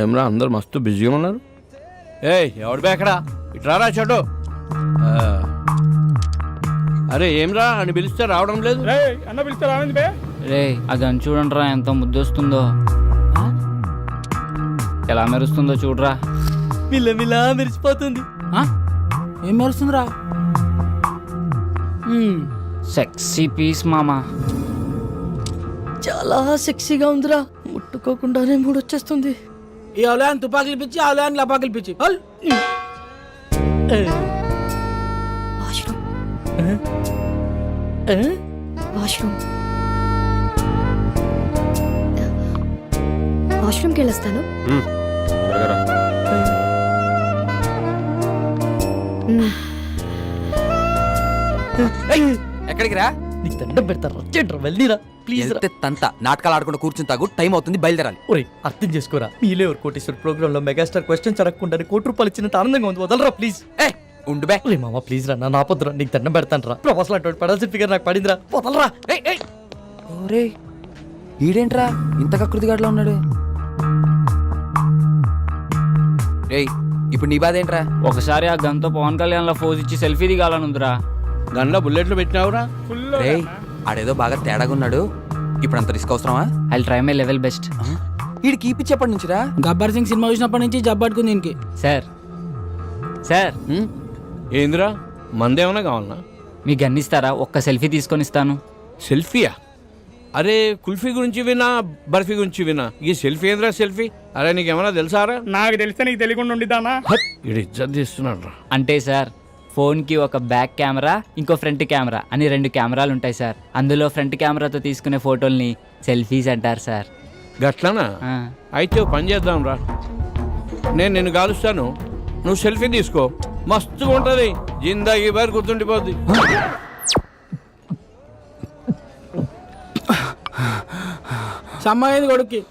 ఏమరా అందరు మస్తు బిజీగా ఉన్నారు. ఏయ్ ఎవడు బేకడా ఇట్రారా చెడు అరే ఏమ్రా అని పిలిస్తే రావడం లేదు. అన్న పిలిస్తే రావింది బే. రే ఆ గన్ చూడండిరా ఎంత ముద్దొస్తుందో. ఎలా మెరుస్తుందో చూడరా. మిల్ల మిల్ల మెరిసిపోతుంది? ఏం మెరుస్తుందిరా? సెక్సీ పీస్ మామా చాలా సెక్సీగా ఉందిరా. ముట్టుకోకుండానే మూడు వచ్చేస్తుంది ఈ అవలయాన్ని తుపాకులు పిచ్చి అవలయాన్ని లపాకులు పిచ్చి. హల్. వాష్రూమ్. ఏ? వాష్రూమ్. వాష్రూమ్కి వెళ్ళొస్తాను మ్మ్. ఎక్కడికి రా? నీకు దండం పెడతారా చెడ్రా వెళ్ళిరా ప్లీజ్ రా. వెళ్తే తంత. నాటకాలు ఆడకుండా కూర్చుని తాగు టైం అవుతుంది బయలుదేరాలి. ఒరే అర్థం చేసుకోరా మీలే ఎవరు కోటేశ్వర ప్రోగ్రామ్లో మెగాస్టార్ క్వశ్చన్స్ అడగకుండా కోటి రూపాయలు ఇచ్చినంత ఆనందంగా ఉంది వదలరా ప్లీజ్ ఏ ఉండు బే. ఒరే మామ ప్లీజ్ రా నా నాపొద్దురా నీకు దండం పెడతాను రా ప్రొఫెసర్ అటువంటి పడాల్సిన ఫిగర్ నాకు పడిందిరా వదలరా. ఏయ్, ఏయ్. ఓరే ఈడేంట్రా ఇంత కృతిగాడులో ఉన్నాడు? రేయ్ ఇప్పుడు నీ బాధ ఏంట్రా ఒకసారి ఆ గన్తో పవన్ కళ్యాణ్లో ఫోజ్ ఇచ్చి సెల్ఫీ దిగాలనుందిరా. గన్లో బుల్లెట్లు పెట్టినావురా? ఆడేదో బాగా తేడాగా ఉన్నాడు. ఇప్పుడు అంత రిస్క్ అవసరమా? I try my level best ఈడు కీపిచ్చేప్పటి నుంచిరా? గబ్బర్ సింగ్ సినిమా చూసినప్పటి నుంచి జబ్బట్టుకుంది దీనికి సార్ సార్? ఏందిరా? మందేమన్నా కావాలనా? మీ గన్ ఇస్తారా? ఒక్క సెల్ఫీ తీసుకొని ఇస్తాను. సెల్ఫీయా? అరే కుల్ఫీ గురించి వినా బర్ఫీ గురించి వినా ఈ సెల్ఫీ ఏంద్రా సెల్ఫీ? అరే నీకేమన్నా తెలుసారా? నాకు తెలిస్తే నీకు తెలియకుండా ఉండిద్దానా? ఇడు ఇజ్జత్ తీస్తున్నాడు రా అంటే సార్ ఫోన్కి ఒక బ్యాక్ కెమెరా ఇంకో ఫ్రంట్ కెమెరా అని రెండు కెమెరాలు ఉంటాయి సార్. అందులో ఫ్రంట్ కెమెరాతో తీసుకునే ఫోటోల్ని సెల్ఫీస్ అంటారు సార్. గట్లనా? ఆ. అయితే ఓ పని చేద్దాం రా. నేను నిన్ను కాలుస్తాను. నువ్వు సెల్ఫీ తీసుకో. మస్తుగా ఉంటుంది. జిందాగీ బారి గుర్తుండిపోద్ది. సమ్మాయింది కొడుక్కి.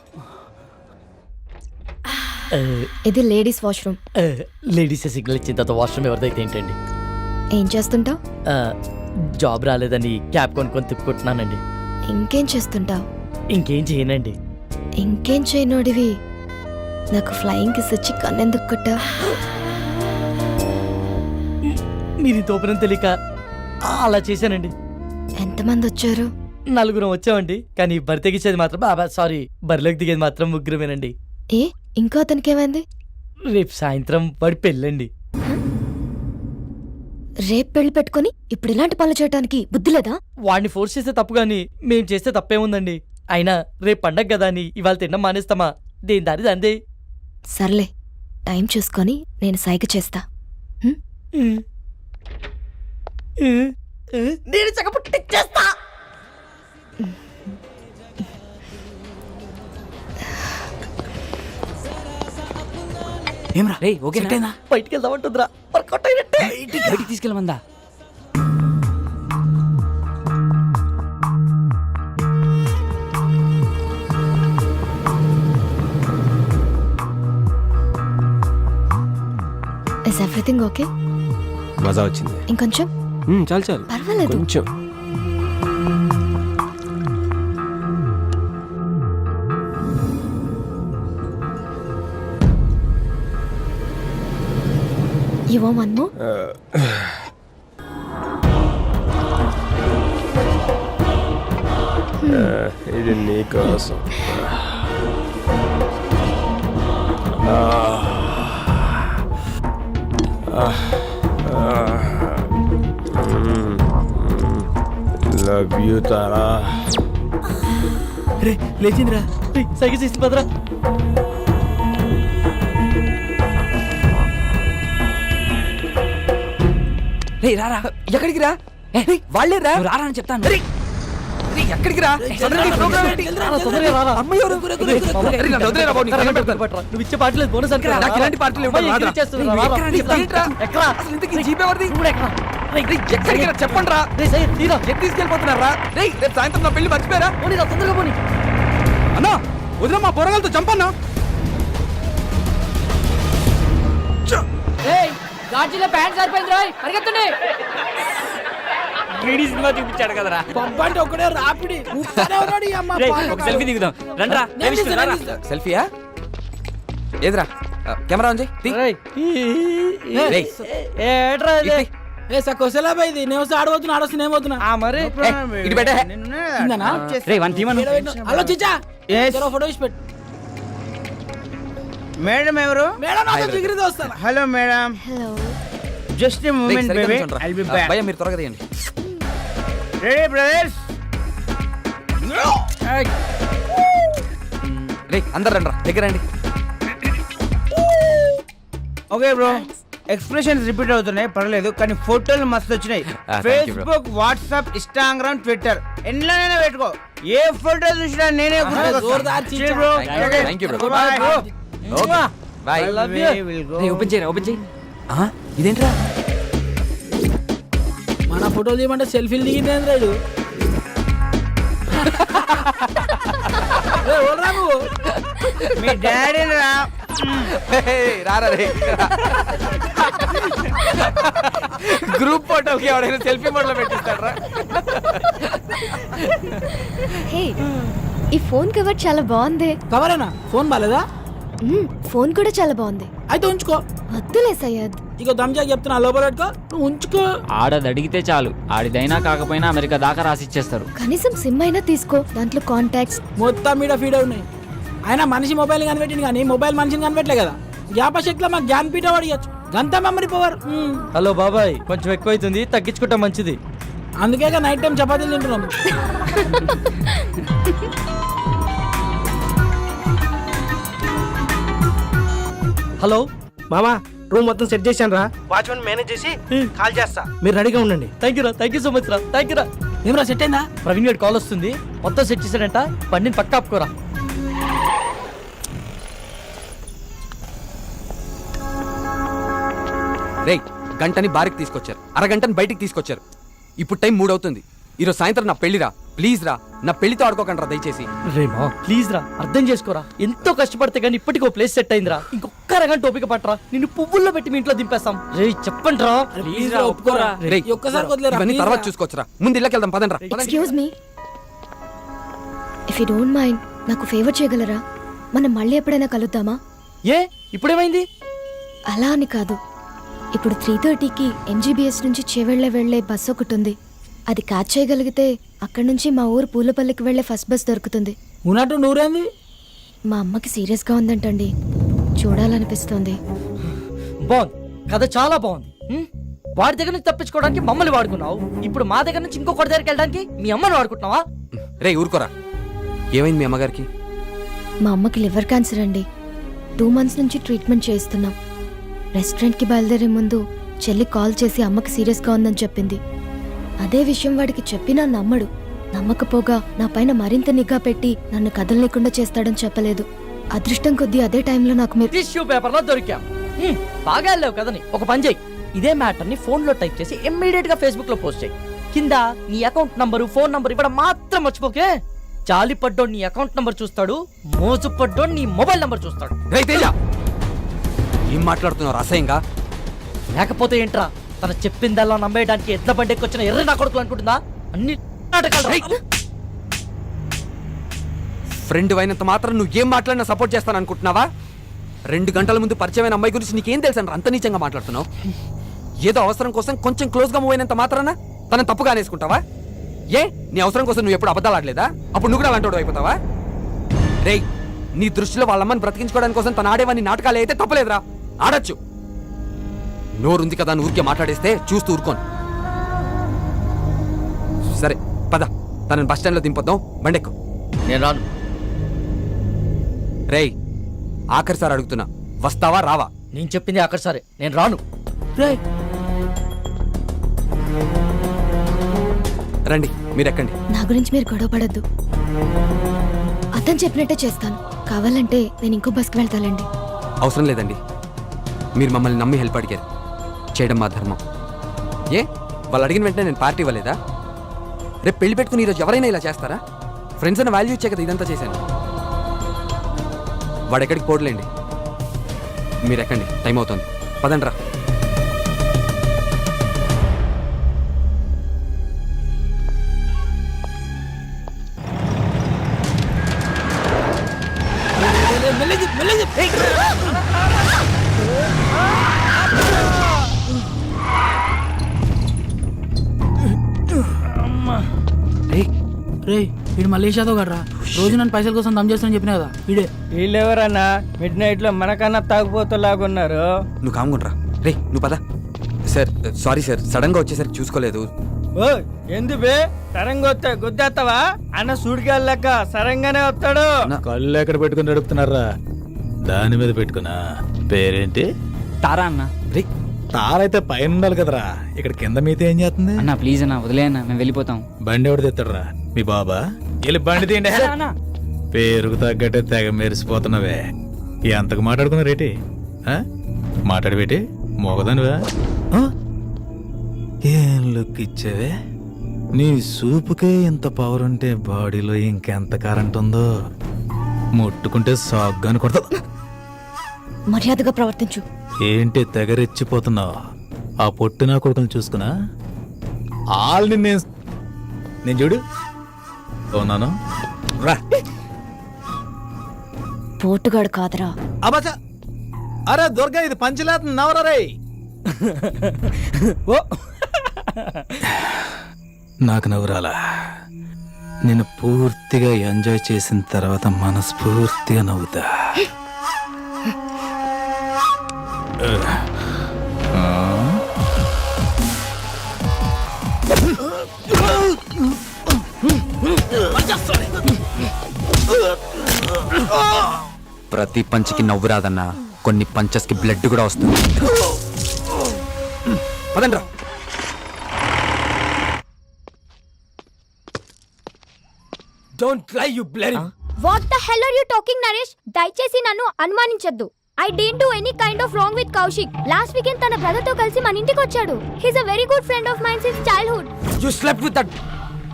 ఇది లేడీస్ వాష్రూమ్. లేడీస్ సిగ్నల్ ఇచ్చిన తర్వాత వాష్రూమ్ ఎవరిదైతే ఏంటండి? ఏం చేస్తుంటావు? జాబ్ రాలేదని క్యాబ్ కొనుక్కొని తిప్పుకుంటున్నానండి. ఇంకేం చేస్తుంటావు? ఇంకేం చేయనండి. ఇంకేం చేయనోడివి? నాకు ఫ్లయింగ్ కిస్ వచ్చి కన్నెందుకు కొట్టా మీరు తోపనం తెలియక అలా చేశానండి. ఎంతమంది వచ్చారు? నలుగురం వచ్చామండి కానీ బరి తెగించేది మాత్రం బాబా సారీ బరిలోకి దిగేది మాత్రం ముగ్గురమేనండి. ఏ ఇంకో అతనికి ఏమైంది? రేపు సాయంత్రం వాడి పెళ్ళండి. రేపు పెళ్ళి పెట్టుకొని ఇప్పుడు ఇలాంటి పనులు చేయడానికి బుద్ధి లేదా? వాడిని ఫోర్స్ చేస్తే తప్పు కానీ మేం చేస్తే తప్పేముందండి అయినా రేపు పండగ కదా అని ఇవాళ తినడం మానేస్తామా? దేని దారి అందే సర్లే టైం చూసుకొని నేను సైగ చేస్తా. నేను చక్కపుట్టిచ్చేస్తా ఏమ్రా? రేయ్ ఓకేనా? బయటికి వెళ్దామంటుందిరా వర్కౌట్ అయినట్టే. బయటికి తీసుకెళ్ళమందా? ఇస్ ఎవ్రీథింగ్ ఓకే మజా వచ్చింది. ఇంకొంచెం? చాలు చాలు. పర్వాలేదు. కొంచెం. యు వాంట్ వన్ మోర్ ఇది నీకోసం లవ్ యూ తారా రే లేచిందిరా. సైకిల్ చేసింది పదరా. రారా ఎక్కడికి రా? వాళ్ళే రా. రారా అని చెప్తాను. ఎక్కడికి రా. నువ్వు ఇచ్చే బోనస్ నాకు ఇలాంటి ఎక్కడికి రా? చెప్పండి రా? రే? తీసుకెళ్ళిపోతున్నారా? రేయ్ రేపు సాయంత్రం నా పెళ్ళి మర్చిపోయారా? పోనీ రా తొందరగా పోనీ. అన్నా వదిన మా పొరగలతో చంపన్నా? గాజీలో ప్యాంట్ సరిపోయింది రోయ్ పరిగెత్తండి. త్రీడీ సినిమా చూపించాడు కదరా. పంపంటే ఒకడే రాపిడి. ఊపుతానే అమ్మ. ఒక సెల్ఫీ దిగుదాం. రండ్రా. సెల్ఫీయా? ఏదిరా? కెమెరా ఉంది? ఏట్రా. ఏ సకోసలా ఇది. నేను వస్తే ఆడబోతున్నా ఆడొస్తే నేను పోతున్నా. ఆ మరి ఇటు పెట్టే. వన్ టీమన్. హలో చిచ్చా. జరా ఫోటో ఇచ్చి పెట్టు. మేడం ఎవరు? Madam hello madam. Hello. Just a moment సరిగ్గా బేబీ నిల్చోండ్రా. ఐల్ బి ఆ, బ్యాక్ భయ్యా మీరు త్వరగా తీయండి. రెడీ బ్రదర్స్ రే అందరు రండి దగ్గర రండి. ఓకే బ్రో ఎక్స్ప్రెషన్స్ రిపీట్ అవుతున్నాయి. పర్లేదు కానీ ఫోటోలు మస్తు వచ్చినాయి. ఫేస్బుక్ వాట్సాప్ ఇన్స్టాగ్రామ్ ట్విట్టర్ ఎన్నైనా పెట్టుకో. ఏ ఫోటో చూసినా నేనే ఓకే. ఓపెన్ చేయరా ఓపెన్ చేయి. ఆ, ఇదేంట్రా? మన ఫోటోలు తీయమంటే సెల్ఫీలు దిగింది రేడు ఓడరా నువ్వు? మీ డాడీ రా. రారా రే. గ్రూప్ ఫోటోకి ఎవడైనా సెల్ఫీ మోడ్లో పెట్టిస్తాడ్రా? హే ఈ ఫోన్ కవర్ చాలా బాగుంది. కవరేనా ఫోన్ బాలేదా? మ్మ్, ఫోన్ కూడా చాలా బాగుంది. అయితే ఉంచుకో. వద్దులే సయ్యద్. ఇక దమ్జా చెప్తున్నా లోపల పెట్టుకో. నువ్వు ఉంచుకో. ఆడది అడిగితే చాలు. ఆడిదైనా కాకపోయినా అమెరికా దాకా రాసిచ్చేస్తారు. కనీసం సిమ్ అయినా తీసుకో. దాంట్లో కాంటాక్ట్స్ మొత్తం మీద ఫీడ్ ఉన్నాయి. ఆయన మనిషి మొబైల్ కనిపెట్టింది కానీ మొబైల్ మనిషిని కనిపెట్టలే కదా. జ్ఞాపశక్తిలో మాకు జ్ఞానపీఠ అడిగచ్చు గంత మెమరీ పవర్ హలో బాబాయ్ కొంచెం ఎక్కువైతుంది తగ్గించుకుంటా మంచిది. అందుకే నైట్ టైం చపాతీలు తింటున్నాం. హలో మామా రూమ్ మొత్తం సెట్ చేశాను రా వాచ్మెన్ మేనేజ్ చేసి కాల్ చేస్తా. మీరు రెడీగా ఉండండి. థ్యాంక్ యూ రా థ్యాంక్ యూ సో మచ్ రా థ్యాంక్ యూ రా. ఏమరా సెట్ అయిందా? ప్రవీణ్ గారి కాల్ వస్తుంది. మొత్తం సెట్ చేశాడంట. బండిని పక్క ఆపుకోరా. రేయ్ గంటని బారికి తీసుకొచ్చారు. అరగంటని బయటికి తీసుకొచ్చారు. ఇప్పుడు టైం మూడు అవుతుంది ఈరోజు సాయంత్రం నా పెళ్ళిరా ప్లీజ్ రా నా పెళ్ళితో ఆడుకోకండి రా దయచేసి. రేమా ప్లీజ్ రా అర్థం చేసుకోరా. ఎంతో కష్టపడితే కానీ ఇప్పటికీ ఓ ప్లేస్ సెట్ అయిందిరా. ఇంకొక అరగంట ఓపిక పట్టరా. నిన్ను పువ్వుల్లో పెట్టి మీ ఇంట్లో దింపేస్తాం. రే చెప్పండి రా ప్లీజ్ రా ఒప్పుకోరా. ఈ ఒక్కసారి వదిలేరా ఇవన్నీ please తర్వాత రా. చూసుకోవచ్చురా. ముందు ఇళ్ళకి వెళ్దాం పదండి రా. Excuse me if you don't mind నాకు ఫేవర్ చేయగలరా? మనం మళ్ళీ ఎప్పుడైనా కలుద్దామా? ఏ? ఇప్పుడేమైంది? అలా అని కాదు. ఇప్పుడు త్రీ థర్టీకి ఎంజీబీఎస్ నుంచి చేవెళ్ళే వెళ్ళే బస్ ఒకటి ఉంది. అది క్యాచ్ చేయగలిగితే అక్కడి నుంచి మా ఊరు పూలపల్లికి వెళ్ళే ఫస్ట్ బస్ దొరుకుతుంది. ఉన్నట్టు నూరేంది? మా అమ్మకి సీరియస్గా ఉందంటండి. చూడాలనిపిస్తుంది. బాగుంది. కథ చాలా బాగుంది? వాడి దగ్గర నుంచి తప్పించుకోవడానికి మమ్మల్ని వాడుకున్నావు. ఇప్పుడు మా దగ్గర నుంచి ఇంకొకటి దగ్గరికి వెళ్ళడానికి మీ అమ్మని వాడుకుంటున్నావా? రేయ్ ఊరుకోరా. ఏమైంది మీ అమ్మగారికి? మా అమ్మకి లివర్ క్యాన్సర్ అండి. టూ మంత్స్ నుంచి ట్రీట్మెంట్ చేయిస్తున్నాం. రెస్టారెంట్కి బయలుదేరే ముందు చెల్లి కాల్ చేసి అమ్మకి సీరియస్గా ఉందని చెప్పింది. అదే విషయం వాడికి చెప్పినా నమ్మడు. నమ్మకపోగా నా పైన మరింత నిఘా పెట్టి నన్ను కదలలేకుండా చేస్తాడని చెప్పలేదు. అదృష్టం కొద్దీ అదే టైంలో నాకు మీరు టిష్యూ పేపర్లో దొరికాం. హ్మ్, బాగా వెళ్ళావు కదని. ఒక పని చేయి. ఇదే మ్యాటర్ని ఫోన్లో టైప్ చేసి ఇమ్మీడియట్గా ఫేస్బుక్లో పోస్ట్ చేయి. కింద నీ అకౌంట్ నంబరు ఫోన్ నంబర్ ఇవ్వడం మాత్రం మర్చిపోకే. జాలి పడ్డోడు నీ అకౌంట్ నంబర్ చూస్తాడు మోజు పడ్డోడు నీ మొబైల్ నంబర్ చూస్తాడు. తేజ! ఏం మాట్లాడుతున్నావు? అసహ్యంగా? లేకపోతే ఏంట్రా? తన చెప్పిందల్లా నమ్మేయడానికి ఎడ్ల బండికి వచ్చిన ఎర్ర నా కొడుకులు అనుకుంటుందా అన్ని నాటకాలు రా. ఫ్రెండ్ అయినంత మాత్రం నువ్వు ఏం మాట్లాడినా సపోర్ట్ చేస్తాను అనుకుంటున్నావా? రెండు గంటల ముందు పరిచయమైన అమ్మాయి గురించి నీకేం తెలుసు అంత నీచంగా మాట్లాడుతున్నావు. ఏదో అవసరం కోసం కొంచెం క్లోజ్గా మూవ్ అయినంత మాత్రాన తనని తప్పుగా అనేసుకుంటావా? ఏ? నీ అవసరం కోసం నువ్వు ఎప్పుడు అబద్ధాలు ఆడలేదా? అప్పుడు నువ్వు కూడా అలాంటి అయిపోతావా? రేయ్ నీ దృష్టిలో వాళ్ళమ్మని బ్రతికించుకోవడానికి కోసం తన ఆడేవన్నీ నాటకాలు అయితే తప్పలేదురా. ఆడొచ్చు. నోరుంది కదా అని ఊరికే మాట్లాడేస్తే చూస్తూ ఊరుకోను. సరే పద. తనని బస్ స్టాండ్లో దింపొద్దాం. బండెక్కు. నేను రాను. రేయ్ ఆఖరి సార్ అడుగుతున్నా. వస్తావా రావా? నేను చెప్పింది అక్కడ సరే. నేను రాను. రేయ్. రండి మీరు ఎక్కండి నా గురించి మీరు గొడవ పడద్దు. అతను చెప్పినట్టే చేస్తాను. కావాలంటే నేను ఇంకో బస్కి వెళ్తానండి. అవసరం లేదండి. మీరు మమ్మల్ని నమ్మి హెల్ప్ అడిగారు. చేయడం మా ధర్మం. ఏ? వాళ్ళు అడిగిన వెంటనే నేను పార్టీ ఇవ్వలేదా? రేపు పెళ్ళి పెట్టుకుని ఈరోజు ఎవరైనా ఇలా చేస్తారా? ఫ్రెండ్స్ అని వాల్యూ ఇచ్చే కదా ఇదంతా చేశాను. వాడు ఎక్కడికి పోడలేండి మీరు ఎక్కండి టైం అవుతుంది. పదండి రా. మెల్లగా రే వీడు మలేషియా యాదవ్ గడ్రా రోజు నన్ను పైసల కోసం దమ్ చేస్తానని చెప్పినా కదా వీడే. వీళ్ళెవరన్నా మిడ్ నైట్లో మనకన్నా తాగుపోతలాగున్నారు నువ్వు కాముకుంట్రా రే నువ్వు పద. సార్ సారీ సార్ సడన్గా వచ్చేసరికి చూసుకోలేదు. ఓ ఎందు బే? సరంగా వస్తే గుద్దేస్తావా? అన్న సూడికెళ్ళాక సరంగానే వస్తాడు. అన్న, కళ్ళు ఎక్కడ పెట్టుకుని నడుపుతున్నారా? దాని మీద పెట్టుకున్నా. పేరేంటి? తారా అన్న. రే తారైతే పైన ఉండాలి కదరా. ఇక్కడ కింద మీతో ఏం చేస్తుంది? అన్న ప్లీజ్ అన్న వదిలే అన్న మేము వెళ్ళిపోతాం. బండి ఎవడు తెస్తాడరా మీ బాబా? వెళ్ళి బండి తీయండి. పేరుకు తగ్గట్టే తెగ మెరిసిపోతున్నావే. ఎంతకు మాట్లాడుకున్నారేటి ఆ? మాట్లాడబెట్టి మోగదానివా? ఏం లుక్ ఇచ్చావే? నీ సూపుకే ఇంత పవర్ ఉంటే బాడీలో ఇంకెంత కరెంట్ ఉందో? ముట్టుకుంటే సాగ్గాని కొడతా మర్యాదగా ప్రవర్తించు. ఏంటి తెగరెచ్చిపోతున్నావు? ఆ పొట్టిన కొడుకుని చూసుకున్నా? ఆల్ని నేను నేను చూడు. అవునాను రా. పోటుగాడు కాదరా. అబచ! అరే దుర్గా ఇది పంచలేత నవరా రే. ఓ. నాకు నవ్వురాలా నేను పూర్తిగా ఎంజాయ్ చేసిన తర్వాత మనస్ఫూర్తిగా నవ్వుతా? ప్రతి పంచికి నవ్వు రాదన్నా. కొన్ని పంచెస్కి బ్లడ్ కూడా వస్తుంది. పదండ్రా. Don't lie you bloody what the hell are you talking Naresh దయచేసి నన్ను అనుమానించొద్దు. I don't do any kind of wrong with Kaushik last weekend తన బ్రదర్తో కలిసి మన ఇంటికి వచ్చాడు. He's a very good friend of mine since childhood you slept with that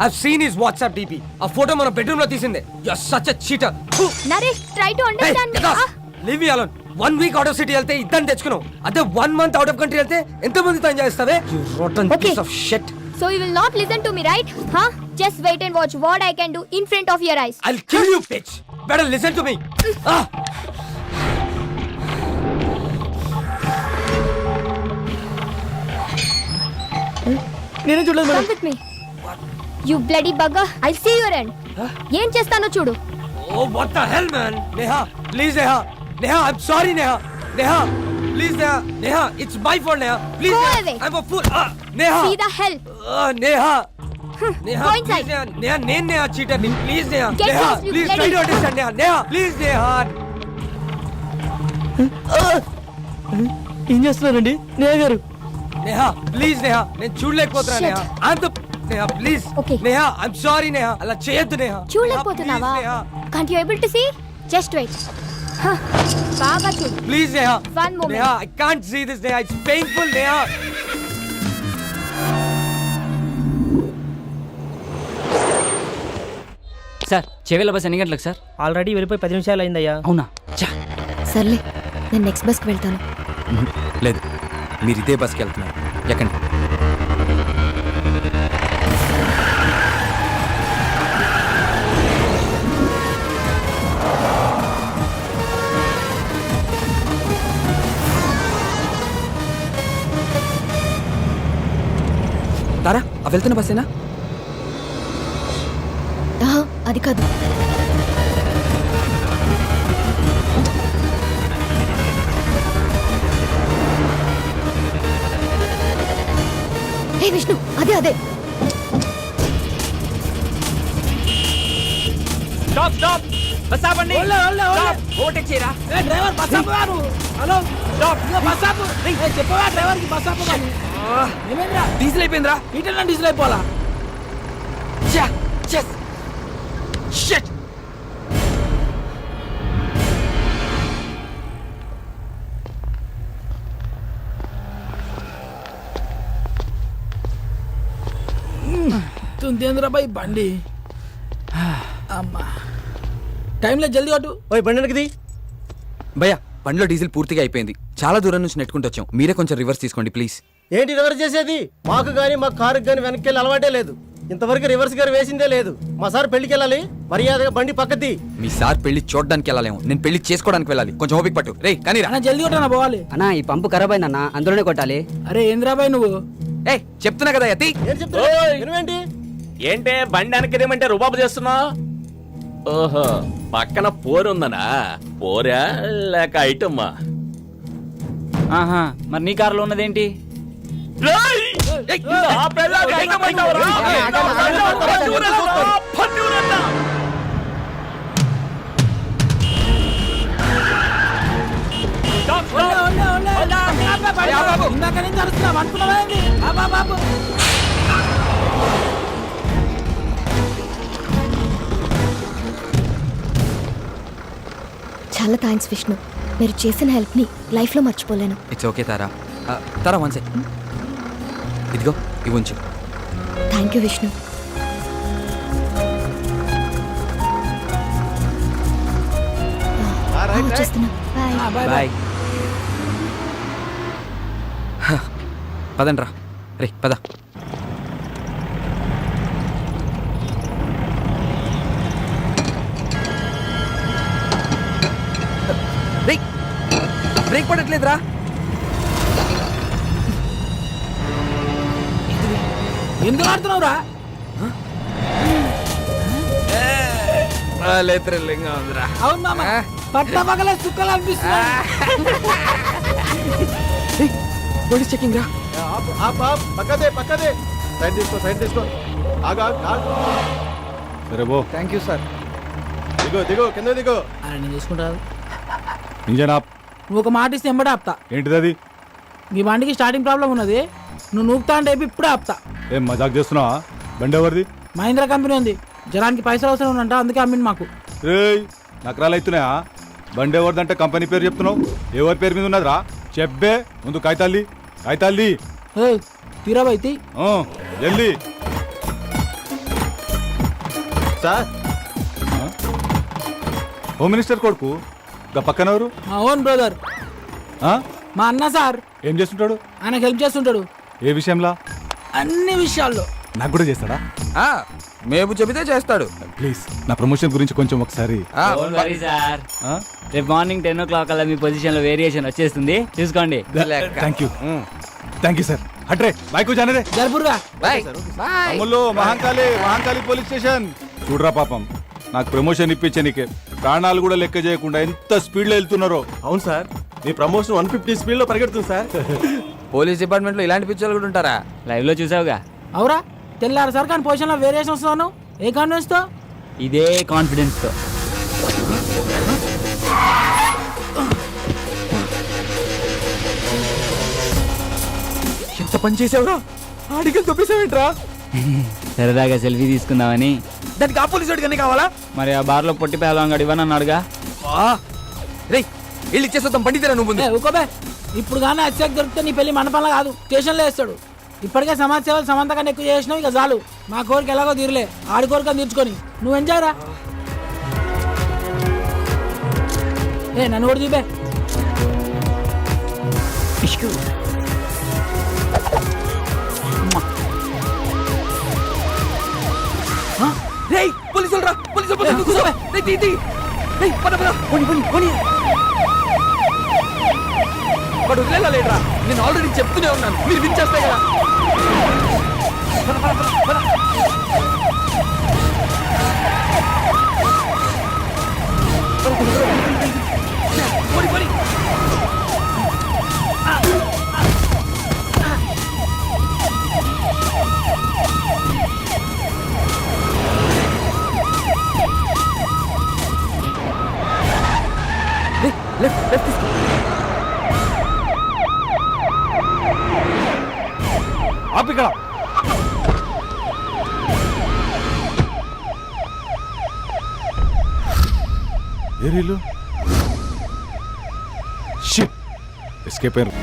I seen his WhatsApp DP ఆ photo మన బెడ్రూమ్లో తీసిందే. You are such a cheater Naresh try to understand me leave me alone one week out of city వెళ్తే ఇద్దరు తెచ్చుకున్నావు. అదే one month out of country వెళ్తే ఎంత మంది ఎంజాయ్ చేస్తావే you rotten. Piece of shit so you will not listen to me right హా just wait and watch what I can do in front of your eyes I'll kill you, bitch. Better listen to me. Ah. నేనే చూడలేదు madam come with me you bloody bugger I see your end ఏం చేస్తానో చూడు. ఓ what the hell man Neha please Neha Neha I am sorry Neha Neha please Neha Neha it's my fault Neha please go away I am a fool Neha see the hell Neha Neha please Neha నేను Neha చీటర్ని please Neha Neha please video disturb Neha Neha please Neha ఏం చేస్తున్నారండి? నేహా గారు. Neha, please, Neha. నేను చూడలేకపోతున్నా, Shit. I'm the... Neha, please. Okay. Neha, I'm sorry, Neha. అలా చేయొద్దు, Neha. చూడలేకపోతున్నావా Neha. Can't you able to see just wait బాగా చూడు Please, Neha. One moment. Neha, I can't see this, Neha. It's painful, Neha. Sir చెవిల bus ఎన్ని గంటలకు sir already వెళ్ళిపోయి పది నిమిషాలు అయిందయ్యా అవునా చా సర్లే నేను నెక్స్ట్ బస్కి వెళ్తాను లేదు మీరు ఇదే బస్కి వెళ్తున్నారు. ఎక్కండి. తారా ఆ వెళ్తున్న బస్సేనా? అది కాదు. హే విష్ణు అదే అదే. Stop stop. బస్ ఆపండి. ఓవర్టేక్ చేయరా డ్రైవర్ బస్ ఆపు వారు. హలో. ఇదిగో బస్ ఆపు. ఏ, చెప్పవా డ్రైవర్కి బస్ ఆపు కానీ. ఏమైందిరా? డీజిల్ అయిపోయిందిరా. ఈటల్ డీజిల్ అయిపోవాలా? షిట్. తుందేంద్ర బాయ్ బండి? అమ్మా. టైంలో జల్దీ కొట్టు ఓయ్ బండి భయ్యా బండిలో డీజిల్ పూర్తిగా అయిపోయింది. చాలా దూరం నుంచి నెట్టుకుంటూ వచ్చాం. మీరే కొంచెం రివర్స్ తీసుకోండి ప్లీజ్. ఏంటి రివర్స్ చేసేది? మాకు గానీ మా కారుకి గానీ వెనక్కి వెళ్ళి అలవాటే లేదు. ఇంతవరకు రివర్స్ గారు వేసిందే లేదు. మా సార్ పెళ్ళికి వెళ్ళాలి. మర్యాదగా బండి పక్కది మీ సార్ పెళ్ళి చూడడానికి వెళ్ళలేము. నేను పెళ్ళి చేసుకోవడానికి వెళ్ళాలి. కొంచెం ఓపిక పట్టు. రే కానీ రా. అన్న జల్దీ కొట్టనా పోవాలి? అన్నా ఈ పంపు ఖరాబ్ అయిందన్న అందులోనే కొట్టాలి. అరే ఏంద్రా బాయ్ నువ్వు? ఏ చెప్తున్నా కదా యతి. ఏం చెప్తున్నా నువ్వేంటి ఏంటే బండి వెనకదేమంటే రుబాబు చేస్తున్నావు ఓహో పక్కన పోరుందనా పోరా లేక ఐటమ్మా ఆహా మరి నీ కారులో ఉన్నదేంటి నా పెళ్ళాన్ని చాలా థ్యాంక్స్ విష్ణు. మీరు చేసిన హెల్ప్ని లైఫ్లో మర్చిపోలేను. It's okay Tara. ఆ, తారా వన్ సెక్. ఇదిగో ఇవి ఉంచు. Thank you Vishnu. ఆ, వచ్చేస్తున్నా బాయ్. బాయ్ పదండ్రా. రే పద. బ్రేక్ పడట్లేదురా. ఎందుకు ఆడుతున్నావురా? థ్రిల్లింగ్ ఉందిరా. అవును మామ పట్ట పగల సుక్కలు అనిపిస్తున్నా పోలీస్ చెకింగ్ రా. ఆప్ ఆప్ ఆప్ పక్కదే పక్కదే. సైడ్ తీసుకో సైడ్ తీసుకో. ఆగు ఆగు. ఆగు సరే బో థ్యాంక్ యూ సార్ దిగో దిగో కింద దిగో. నేను చూసుకుంటాను ఇంజన్ ఆప్ నువ్వు ఒక మాట ఇస్తే ఎంబడే ఆపుతా. ఏంటిది అది మీ బండికి స్టార్టింగ్ ప్రాబ్లం ఉన్నది. నువ్వు నూపుతా అంటే చెప్పి ఇప్పుడే ఆపుతా. ఏం మజాక్ చేస్తున్నావా? బండి ఎవరిది? మహీంద్రా కంపెనీ ఉంది. జనానికి పైసలు అవసరం ఉందంట అందుకే అమ్మింది మాకు. రేయ్ నకరాలు అవుతున్నాయా? బండి ఎవరిదంటే కంపెనీ పేరు చెప్తున్నావు? ఎవరి పేరు మీద ఉన్నదిరా? చెప్పే ముందు కాగితాల్లి ఏ తీరాబైతి ఆ, జల్దీ. సార్. హోమ్ మినిస్టర్ కొడుకు? గా పక్కన ఎవరు? మా ఓన్ బ్రదర్. ఆ? మా అన్న సార్. ఏం చేస్తుంటాడు? ఆయనకు హెల్ప్ చేస్తుంటాడు. ఏ విషయంలా? అన్ని విషయాల్లో. నాకు కూడా చేస్తాడా? ఆ, మేము చెబితే చేస్తాడు. ప్లీజ్ నా ప్రమోషన్ గురించి కొంచెం ఒకసారి. ఆ, సార్ ఆ? రేపు మార్నింగ్ టెన్ ఓ క్లాక్ అలా మీ పొజిషన్లో వేరియేషన్ వచ్చేస్తుంది. చూసుకోండి. లెక్క. Thank you thank you sir హట్రే bike జానరే జరుపురుగా bye bye Ammulu Mahankali Mahankali police station. చూడరా పాపం నాకు ప్రమోషన్ ఇప్పించే నీకే. ప్రాణాలు కూడా లెక్క చేయకుండా ఎంత స్పీడ్లో వెళ్తున్నారో. అవును సార్ మీ ప్రమోషన్ వన్ ఫిఫ్టీ స్పీడ్లో పరిగెడుతుంది సార్. పోలీస్ డిపార్ట్మెంట్లో ఇలాంటి పిక్చర్లు కూడా ఉంటారా? లైవ్లో చూసావుగా. అవురా తెల్లారు సార్ కానీ పొజిషన్లో వేరియేషన్ వస్తున్నాను ఏ కాన్ఫిడెన్స్తో ఇదే కాన్ఫిడెన్స్తో ఎంత పని చేసావురా? ఆడికలు తొప్పేసావేంట్రా? సరదాగా సెల్ఫీ తీసుకుందామని దానికి ఆ పోలీసు వాడికి అన్నీ కావాలా? మరి ఆ బార్లో పొట్టి పేలవాడు ఇవ్వని అన్నాడుగా రే వెళ్ళి ఇచ్చేస్తాం పండితేరా నువ్వు ముందు. ఊకోబే ఇప్పుడు కానీ అత్యాక్ దొరికితే నీ పెళ్ళి మండపంలో కాదు స్టేషన్లో వేస్తాడు. ఇప్పటికే సమాజ సేవలు సమంత కన్నా ఎక్కువ చేసినావు ఇక చాలు. మా కోరిక ఎలాగో తీరలే. ఆడి కోరిక తీర్చుకొని. నువ్వు ఎంజాయ్ రా ఏ నన్ను కూడా చూపే. పోలీసులు రా పోలీసులు పోలీసులు కూర్చో. రేయ్ తీ తీ. రేయ్ పద పద. పోని పోని పోని. వాడు వదిలేలేట్రా నేను ఆల్రెడీ చెప్తూనే ఉన్నాను. మీరు వినిచేస్తే కదా. పద, పద. పద, పద, పద. ఆపు ఇక్కడ ఏ రీలు షిట్ ఎస్కేప్ అయ్యారు